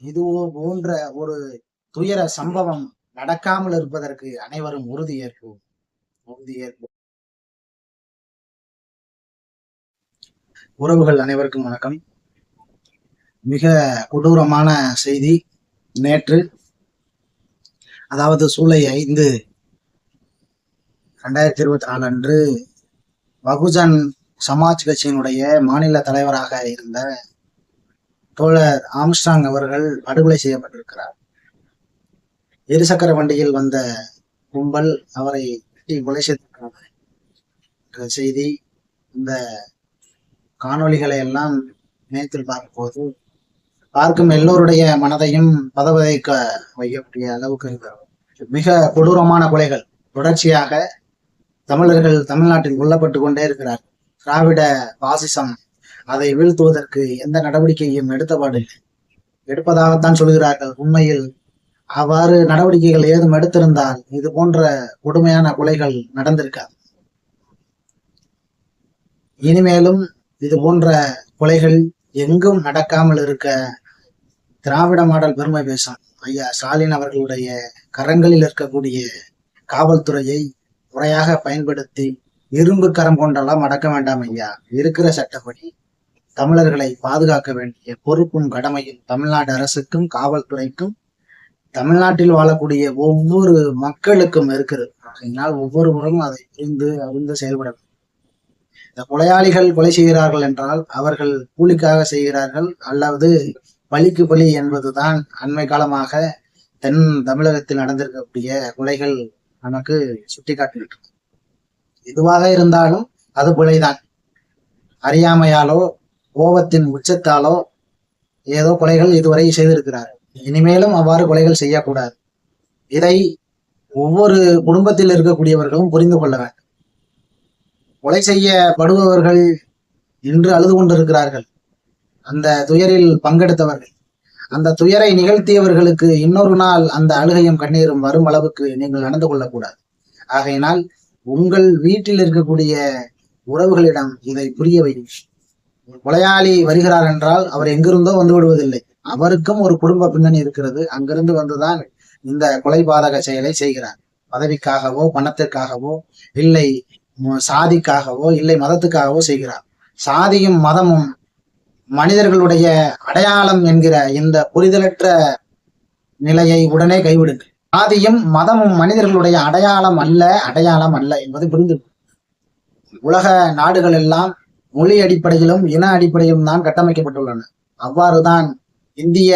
இதுவோ போன்ற ஒரு துயர சம்பவம் நடக்காமல் இருப்பதற்கு அனைவரும் உறுதியேற்போம் உறுதியேற்போம் உறவுகள் அனைவருக்கும் வணக்கம். மிக கொடூரமான செய்தி நேற்று அதாவது சூலை ஐந்து ரெண்டாயிரத்தி இருபத்தி நாலு அன்று பகுஜன் சமாஜ் கட்சியினுடைய மாநில தலைவராக இருந்த தோழர் ஆம்ஸ்டாங் அவர்கள் படுகொலை செய்யப்பட்டிருக்கிறார். இருசக்கர வண்டியில் வந்த கும்பல் அவரை வெட்டி கொலை செய்திருக்கிறார் செய்தி இந்த காணொளிகளை எல்லாம் நேரத்தில் பார்க்கும்போது பார்க்கும் எல்லோருடைய மனதையும் பதவதைக்க வைக்கக்கூடிய அளவுக்கு மிக கொடூரமான கொலைகள். தொடர்ச்சியாக தமிழர்கள் தமிழ்நாட்டில் கொல்லப்பட்டு கொண்டே இருக்கிறார் திராவிட பாசிசம் அதை வீழ்த்துவதற்கு எந்த நடவடிக்கையும் எடுத்தபாடு எடுப்பதாகத்தான் சொல்கிறார்கள். உண்மையில் அவ்வாறு நடவடிக்கைகள் ஏதும் எடுத்திருந்தால் இது போன்ற கொடுமையான கொலைகள் நடந்திருக்காது. இனிமேலும் இது போன்ற கொலைகள் எங்கும் நடக்காமல் இருக்க திராவிட மாடல் பெருமை பேசும். ஐயா ஸ்டாலின் அவர்களுடைய கரங்களில் இருக்கக்கூடிய காவல்துறையை முறையாக பயன்படுத்தி இரும்பு கரம் கொண்டெல்லாம் அடக்க வேண்டாம் ஐயா. இருக்கிற சட்டப்படி தமிழர்களை பாதுகாக்க வேண்டிய பொறுப்பும் கடமையும் தமிழ்நாடு அரசுக்கும் காவல்துறைக்கும் தமிழ்நாட்டில் வாழக்கூடிய ஒவ்வொரு மக்களுக்கும் இருக்கிறது. ஆகையினால் ஒவ்வொரு முறையும் அதை புரிந்து அறிந்து செயல்பட வேண்டும். இந்த கொலையாளிகள் கொலை செய்கிறார்கள் என்றால் அவர்கள் கூலிக்காக செய்கிறார்கள். அல்லது பலிக்கு பலி என்பதுதான் அண்மை காலமாக தென் தமிழகத்தில் நடந்திருக்கக்கூடிய கொலைகள் நமக்கு சுட்டிக்காட்டுகின்றன எதுவாக இருந்தாலும் அது கொலைதான் அறியாமையாலோ கோபத்தின் உச்சத்தாலோ ஏதோ கொலைகள் இதுவரை செய்திருக்கிறார். இனிமேலும் அவ்வாறு கொலைகள் செய்யக்கூடாது. இதை ஒவ்வொரு குடும்பத்தில் இருக்கக்கூடியவர்களும் புரிந்து கொள்ள வேண்டும். கொலை செய்யப்படுபவர்கள் இன்று அழுது கொண்டிருக்கிறார்கள். அந்த துயரில் பங்கெடுத்தவர்கள். அந்த துயரை நிகழ்த்தியவர்களுக்கு இன்னொரு நாள் அந்த அழுகையும் கண்ணீரும் வரும் அளவுக்கு நீங்கள் நடந்து கொள்ளக்கூடாது. ஆகையினால் உங்கள் வீட்டில் இருக்கக்கூடிய உறவுகளிடம் இதை புரிய வையுங்கள். கொலையாளி வருகிறார் என்றால் அவர் எங்கிருந்தோ வந்து விடுவதில்லை. அவருக்கும் ஒரு குடும்ப பின்னணி இருக்கிறது. அங்கிருந்து வந்துதான் இந்த கொலை பாதக செயலை செய்கிறார். பதவிக்காகவோ பணத்திற்காகவோ இல்லை சாதிக்காகவோ இல்லை மதத்துக்காகவோ செய்கிறார். சாதியும் மதமும் மனிதர்களுடைய அடையாளம் என்கிற இந்த புரிதலற்ற நிலையை உடனே கைவிடுங்கள். சாதியும் மதமும் மனிதர்களுடைய அடையாளம் அல்ல அடையாளம் அல்ல என்பதை புரிந்து உலக நாடுகள் எல்லாம் மொழி அடிப்படையிலும் இன அடிப்படையிலும் தான் கட்டமைக்கப்பட்டுள்ளன. அவ்வாறுதான் இந்திய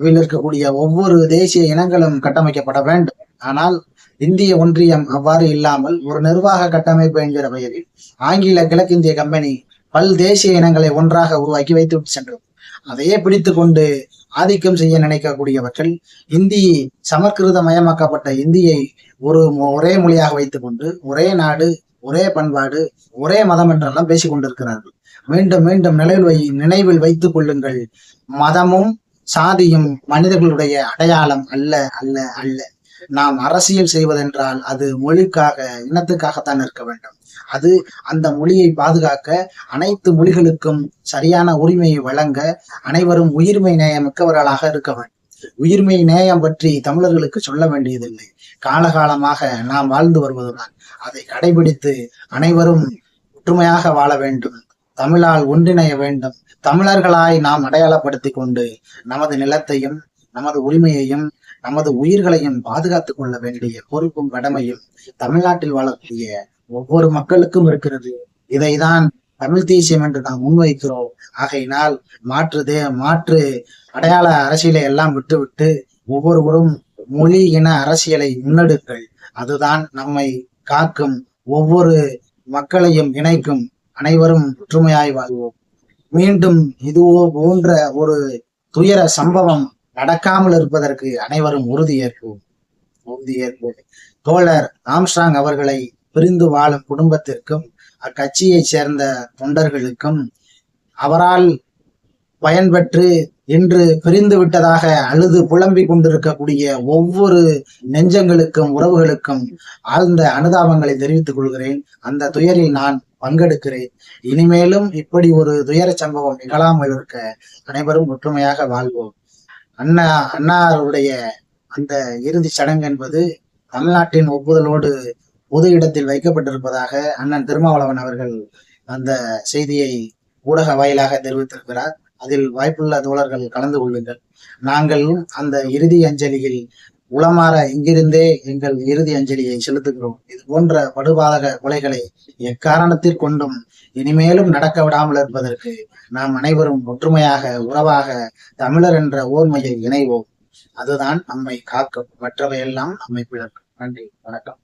இருக்கக்கூடிய ஒவ்வொரு தேசிய இனங்களும் கட்டமைக்கப்பட வேண்டும். ஆனால் இந்திய ஒன்றியம் அவ்வாறு இல்லாமல் ஒரு நிர்வாக கட்டமைப்பு என்கிற பெயரில் ஆங்கில கிழக்கிந்திய கம்பெனி பல் தேசிய இனங்களை ஒன்றாக உருவாக்கி வைத்துவிட்டு சென்றது. அதையே பிடித்து கொண்டு ஆதிக்கம் செய்ய நினைக்கக்கூடியவர்கள் இந்தி சமஸ்கிருத மயமாக்கப்பட்ட இந்தியை ஒரு மொ- ஒரே மொழியாக வைத்துக்கொண்டு ஒரே நாடு ஒரே பண்பாடு ஒரே மதம் என்றெல்லாம் பேசிக் கொண்டிருக்கிறார்கள். மீண்டும் மீண்டும் நினைவில் வை நினைவில் வைத்துக் கொள்ளுங்கள். மதமும் சாதியும் மனிதர்களுடைய அடையாளம் அல்ல அல்ல அல்ல. நாம் அரசியல் செய்வதென்றால் அது மொழிக்காக இனத்துக்காகத்தான் இருக்க வேண்டும். அது அந்த மொழியை பாதுகாக்க அனைத்து மொழிகளுக்கும் சரியான உரிமையை வழங்க அனைவரும் உயிர்மை நேயமிக்கவர்களாக இருக்க வேண்டும். உயிர்மை நேயம் பற்றி தமிழர்களுக்கு சொல்ல வேண்டியதில்லை. காலகாலமாக நாம் வாழ்ந்து வருவதுதான். அதை கடைபிடித்து அனைவரும் ஒற்றுமையாக வாழ வேண்டும். தமிழால் ஒன்றிணைய வேண்டும். தமிழர்களாய் நாம் அடையாளப்படுத்திக் கொண்டு நமது நிலத்தையும் நமது உரிமையையும் நமது உயிர்களையும் பாதுகாத்துக் கொள்ள வேண்டிய பொறுப்பும் கடமையும் தமிழ்நாட்டில் வாழக்கூடிய ஒவ்வொரு மக்களுக்கும் இருக்கிறது. இதைதான் தமிழ் தேசியம் என்று நாம் முன்வைக்கிறோம். ஆகையினால் மாற்று தே மாற்று அடையாள அரசியலை எல்லாம் விட்டுவிட்டு ஒவ்வொருவரும் மொழி இன அரசியலை முன்னெடுங்கள். அதுதான் நம்மை காக்கும் ஒவ்வொரு மக்களையும் இணைக்கும் அனைவரும் ஒற்றுமையாய் வாழ்வோம். மீண்டும் இதுவோ போன்ற ஒரு துயர சம்பவம் நடக்காமல் இருப்பதற்கு அனைவரும் உறுதியேற்போம். உறுதியேற்போம். தோழர் ஆம்ஸ்ட்ராங் அவர்களை பிரிந்து வாழும் குடும்பத்திற்கும் அக்கட்சியைச் சேர்ந்த தொண்டர்களுக்கும் அவரால் பயன்பெற்று இன்று பிரிந்து விட்டதாக அழுது புலம்பிக் கொண்டிருக்கக்கூடிய ஒவ்வொரு நெஞ்சங்களுக்கும் உறவுகளுக்கும் ஆழ்ந்த அனுதாபங்களை தெரிவித்துக் கொள்கிறேன். அந்த துயரில் நான் பங்கெடுக்கிறேன். இனிமேலும் இப்படி ஒரு துயர சம்பவம் நிகழாமல் இருக்க அனைவரும் ஒற்றுமையாக வாழ்வோம். அண்ணா அன்னாருடைய அந்த இறுதிச் சடங்கு என்பது தமிழ்நாட்டின் ஒப்புதலோடு பொது இடத்தில் வைக்கப்பட்டிருப்பதாக அண்ணன் திருமாவளவன் அவர்கள் அந்த செய்தியை ஊடக வாயிலாக தெரிவித்திருக்கிறார். அதில் வாய்ப்புள்ள தோழர்கள் கலந்து கொள்ளுங்கள். நாங்கள் அந்த இறுதி அஞ்சலியில் உளமாற இங்கிருந்தே எங்கள் இறுதி அஞ்சலியை செலுத்துகிறோம். இது போன்ற படுபாதக கொலைகளை எக்காரணத்திற் கொண்டும் இனிமேலும் நடக்க விடாமல் இருப்பதற்கு நாம் அனைவரும் ஒற்றுமையாக உறவாக தமிழர் என்ற ஓர்மையை இணைவோம். அதுதான் நம்மை காக்கும். மற்றவையெல்லாம் நம்மை பிளக்கும். நன்றி. வணக்கம்.